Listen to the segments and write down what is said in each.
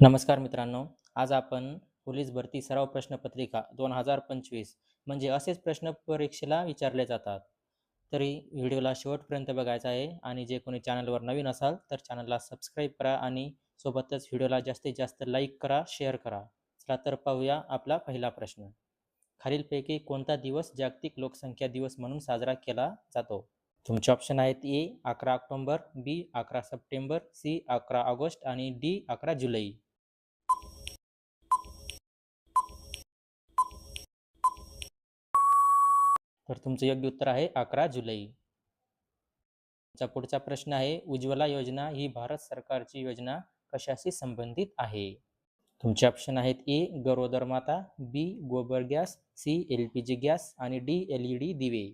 नमस्कार मित्रांनो आज आपण पोलीस भरती सराव प्रश्नपत्रिका दोन हजार पंचवीस म्हणजे असेच प्रश्न परीक्षेला विचारले जातात. तरी व्हिडिओला शेवटपर्यंत बघायचा आहे आणि जे कोणी चॅनलवर नवीन असाल तर चॅनलला सबस्क्राईब करा आणि सोबतच व्हिडिओला जास्तीत जास्त लाईक करा शेअर करा. चला तर पाहूया आपला पहिला प्रश्न. खालीलपैकी कोणता दिवस जागतिक लोकसंख्या दिवस म्हणून साजरा केला जातो? तुमचे ऑप्शन आहेत ए अकरा ऑक्टोंबर बी अकरा सप्टेंबर सी अकरा ऑगस्ट आणि डी अकरा जुलै. तर तुमचं योग्य उत्तर आहे अकरा जुलै. चा पुढचा प्रश्न आहे उज्ज्वला योजना ही भारत सरकारची योजना कशाशी संबंधित आहे? तुमचे ऑप्शन आहेत ए गरोदर माता बी गोबर gas C L P G gas आणि डी एल ई डी दिवे.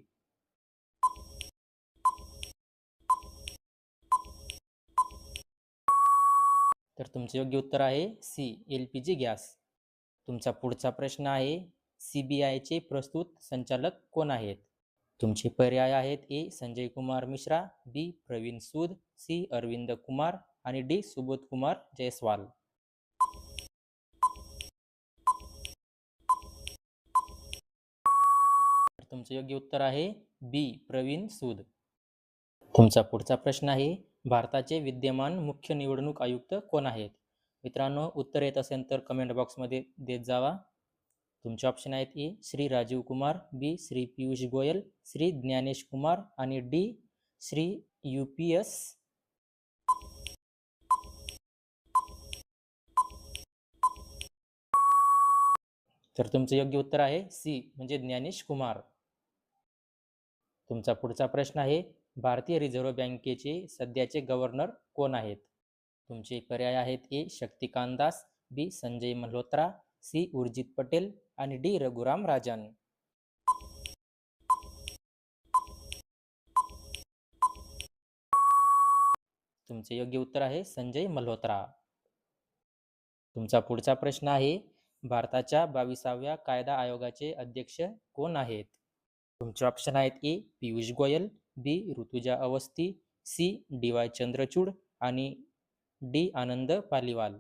तर तुमचं योग्य उत्तर आहे C L P G gas. तुमचा पुढचा प्रश्न आहे सी बी आयचे प्रस्तुत संचालक कोण आहेत? तुमचे पर्याय आहेत A. Sanjay Kumar Mishra B. Praveen Sood C. Arvind Kumar आणि डी. सुबोध कुमार जयस्वाल. तुमचं योग्य उत्तर आहे बी. प्रवीण सूद. तुमचा पुढचा प्रश्न आहे भारताचे विद्यमान मुख्य निवडणूक आयुक्त कोण आहेत? मित्रांनो उत्तर येत असेल तर कमेंट बॉक्समध्ये देत जावा. तुमचे ऑप्शन आहेत ए श्री राजीव कुमार बी श्री पियुष गोयल श्री ज्ञानेश कुमार आणि D Shri U P S तर तुमचं योग्य उत्तर आहे सी म्हणजे ज्ञानेश कुमार. तुमचा पुढचा प्रश्न आहे भारतीय रिझर्व्ह बँकेचे सध्याचे गव्हर्नर कोण आहेत? तुमचे पर्याय आहेत A Shaktikanta Das B Sanjay Malhotra C Urjit Patel आणि डी. रघुराम राजन. तुमचे योग्य उत्तर आहे संजय मल्होत्रा. तुमचा पुढचा प्रश्न आहे भारताच्या बावीसाव्या कायदा आयोगाचे अध्यक्ष कोण आहेत? तुमचे ऑप्शन आहेत A. Piyush Goyal B. Rutuja Awasthi C. D. Y. Chandrachud आणि डी. आनंद पालिवाल.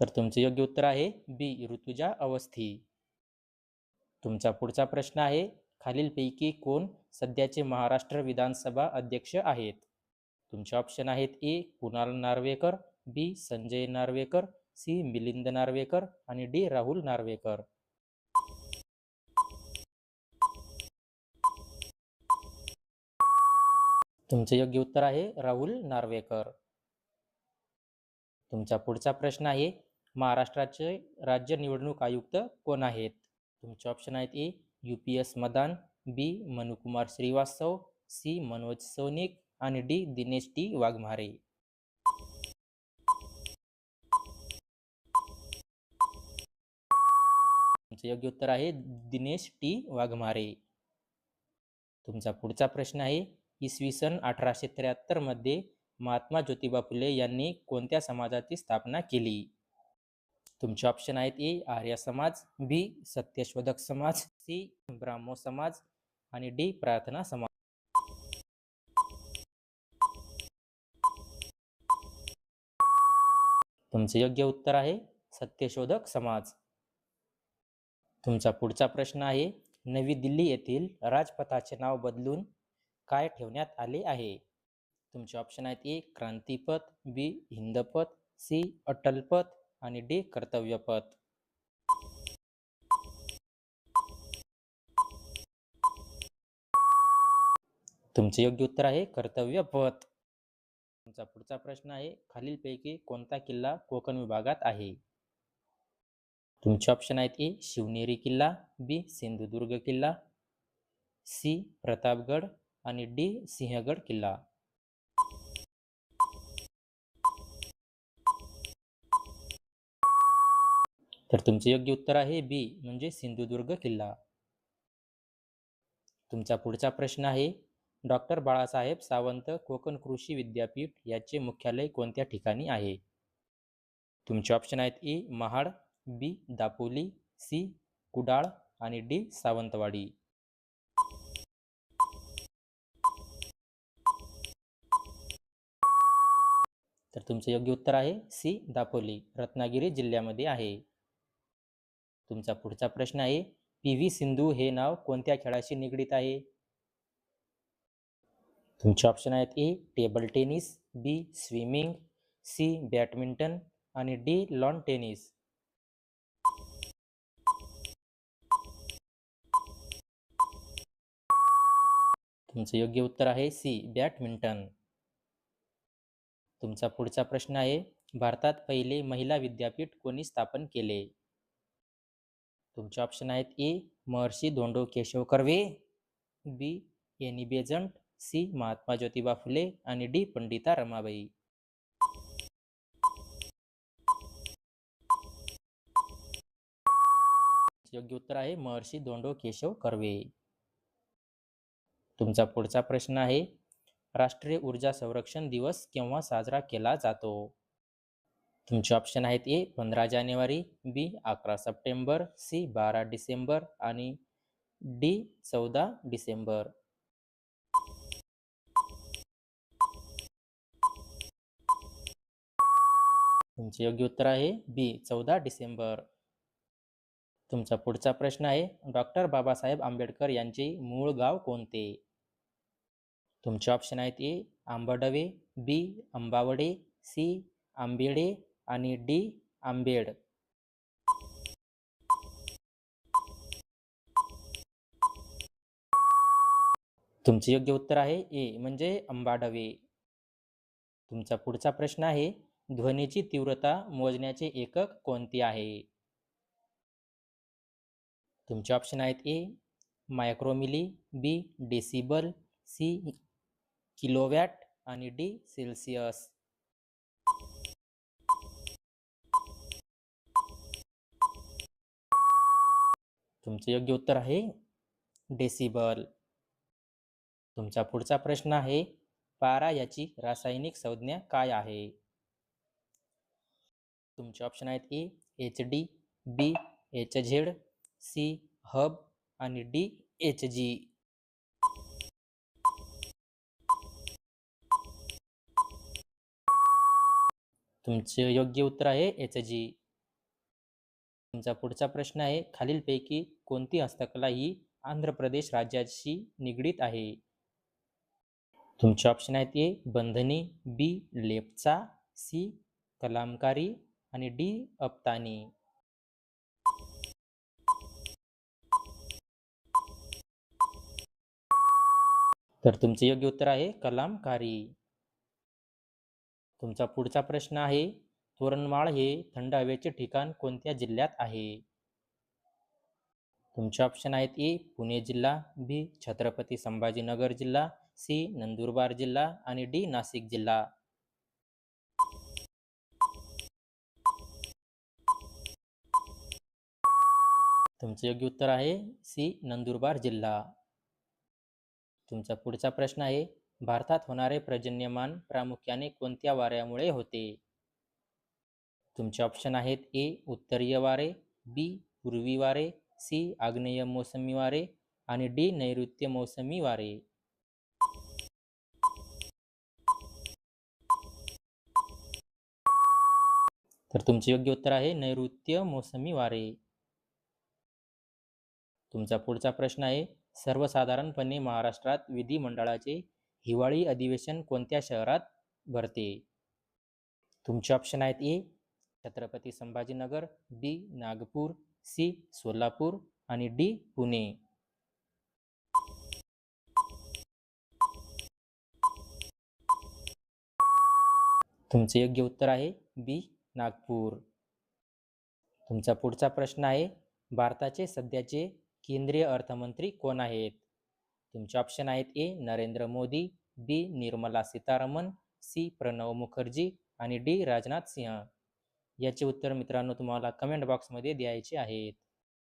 तर तुमचे योग्य उत्तर आहे बी ऋतुजा अवस्थी. तुमचा पुढचा प्रश्न आहे खालीलपैकी कोण सध्याचे महाराष्ट्र विधानसभा अध्यक्ष आहेत? तुमचे ऑप्शन आहेत A Kunal Narvekar B Sanjay Narvekar C Milind Narvekar आणि डी राहुल नार्वेकर. तुमचे योग्य उत्तर आहे राहुल नार्वेकर. तुमचा पुढचा प्रश्न आहे महाराष्ट्राचे राज्य निवडणूक आयुक्त कोण आहेत? तुमचे ऑप्शन आहेत A U P S Madan B Manukumar Shrivastava C Manoj Sonik आणि डी दिनेश टी वाघमारे. तुमचे योग्य उत्तर आहे दिनेश टी वाघमारे. तुमचा पुढचा प्रश्न आहे इसवी सन अठराशे त्र्याहत्तरमध्ये महात्मा ज्योतिबा फुले यांनी कोणत्या समाजाची स्थापना केली? तुमचे ऑप्शन आहेत ए आर्य समाज बी सत्यशोधक समाज सी ब्राह्मो समाज आणि डी प्रार्थना समाज. तुमचे योग्य उत्तर आहे सत्यशोधक समाज. तुमचा पुढचा प्रश्न आहे नवी दिल्ली येथील राजपथाचे नाव बदलून काय ठेवण्यात आले आहे? तुमचे ऑप्शन आहेत ए क्रांतीपथ बी हिंदपथ सी अटलपथ आणि डी कर्तव्यपथ तुमचे योग्य उत्तर आहे कर्तव्यपथ तुमचा पुढचा प्रश्न आहे खालीलपैकी कोणता किल्ला कोकण विभागात आहे? तुमचे ऑप्शन आहेत ए शिवनेरी किल्ला बी सिंधुदुर्ग किल्ला सी प्रतापगड आणि डी सिंहगड किल्ला. तर तुमचे योग्य उत्तर आहे बी म्हणजे सिंधुदुर्ग किल्ला. तुमचा पुढचा प्रश्न आहे डॉक्टर बाळासाहेब सावंत कोकण कृषी विद्यापीठ याचे मुख्यालय कोणत्या ठिकाणी आहे? तुमचे ऑप्शन आहेत A Mahad B Dapoli C Kudal आणि डी सावंतवाडी. तर तुमचे योग्य उत्तर आहे सी दापोली रत्नागिरी जिल्ह्यामध्ये आहे. तुमचा पुढचा प्रश्न आहे पी व्ही सिंधू हे नाव कोणत्या खेळाशी निगडीत आहे? तुमचे ऑप्शन आहेत A table tennis B swimming C badminton आणि डी लॉन टेनिस तुमचं योग्य उत्तर आहे सी बॅडमिंटन तुमचा पुढचा प्रश्न आहे भारतात पहिले महिला विद्यापीठ कोणी स्थापन केले? तुमचे ऑप्शन आहेत A Maharshi Dhondo Keshav Karve B Annie Besant C Mahatma Jyotiba Phule आणि डी पंडिता रमाबाई. योग्य उत्तर आहे महर्षी धोंडो केशव कर्वे. तुमचा पुढचा प्रश्न आहे राष्ट्रीय ऊर्जा संरक्षण दिवस केव्हा साजरा केला जातो? तुमचे ऑप्शन आहेत ए पंधरा जानेवारी बी अकरा सप्टेंबर सी बारा डिसेंबर आणि डी चौदा डिसेंबर. तुमचे योग्य उत्तर आहे बी चौदा डिसेंबर. तुमचा पुढचा प्रश्न आहे डॉक्टर बाबासाहेब आंबेडकर यांचे मूळ गाव कोणते? तुमचे ऑप्शन आहेत ए आंबडवे बी अंबावडे सी आंबेडे आणि डी आंबेड. तुमचे योग्य उत्तर आहे ए म्हणजे अंबाडवे. तुमचा पुढचा प्रश्न आहे ध्वनीची तीव्रता मोजण्याचे एकक कोणते आहे? तुमचे ऑप्शन आहेत A मायक्रोमिली B decibel C kilowatt आणि डी सेल्सिअस. तुमचं योग्य उत्तर आहे. डेसिबल तुमचा पुढचा प्रश्न आहे पारा याची रासायनिक संज्ञा काय आहे? तुमचे ऑप्शन आहेत A H D B H Z C hub आणि डी एच जी तुमचे योग्य उत्तर आहे एच जी तुमचा पुढचा प्रश्न आहे. खालीलपैकी कोणती हस्तकला ही आंध्र प्रदेश राज्याशी निगडीत आहे? तुमचे ऑप्शन आहेत ए बंधनी बी लेपचा सी कलामकारी आणि डी अप्तानी. तर तुमचे योग्य उत्तर आहे कलामकारी. तुमचा पुढचा प्रश्न आहे तोरणमाळ हे थंड हवेचे ठिकाण कोणत्या जिल्ह्यात आहे? तुमचे ऑप्शन आहेत ए पुणे जिल्हा बी छत्रपती संभाजीनगर जिल्हा सी नंदुरबार जिल्हा आणि डी नाशिक जिल्हा. तुमचे योग्य उत्तर आहे सी नंदुरबार जिल्हा. तुमचा पुढचा प्रश्न आहे भारतात होणारे पर्जन्यमान प्रामुख्याने कोणत्या वाऱ्यामुळे होते? तुमचे ऑप्शन आहेत ए उत्तरीय वारे बी पूर्वी वारे सी आग्नेय मोसमी वारे आणि डी नैऋत्य मोसमी वारे. तर तुमचे योग्य उत्तर आहे नैऋत्य मोसमी वारे. तुमचा पुढचा प्रश्न आहे सर्वसाधारणपणे महाराष्ट्रात विधिमंडळाचे हिवाळी अधिवेशन कोणत्या शहरात भरते? तुमचे ऑप्शन आहेत A Chhatrapati Sambhajinagar B Nagpur C Solapur आणि डी पुणे. तुमचे योग्य उत्तर आहे बी नागपूर. तुमचा पुढचा प्रश्न आहे भारताचे सध्याचे केंद्रीय अर्थमंत्री कोण आहेत? तुमचे ऑप्शन आहेत A Narendra Modi B Nirmala Sitharaman C Pranab Mukherjee आणि डी राजनाथ सिंह. याचे उत्तर मित्रांनो तुम्हाला कमेंट बॉक्समध्ये द्यायचे आहेत.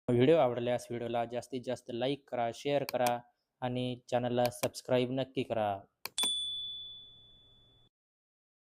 व्हिडिओ आवडल्यास व्हिडिओला जास्तीत जास्त लाईक करा शेअर करा आणि चॅनलला सबस्क्राईब नक्की करा.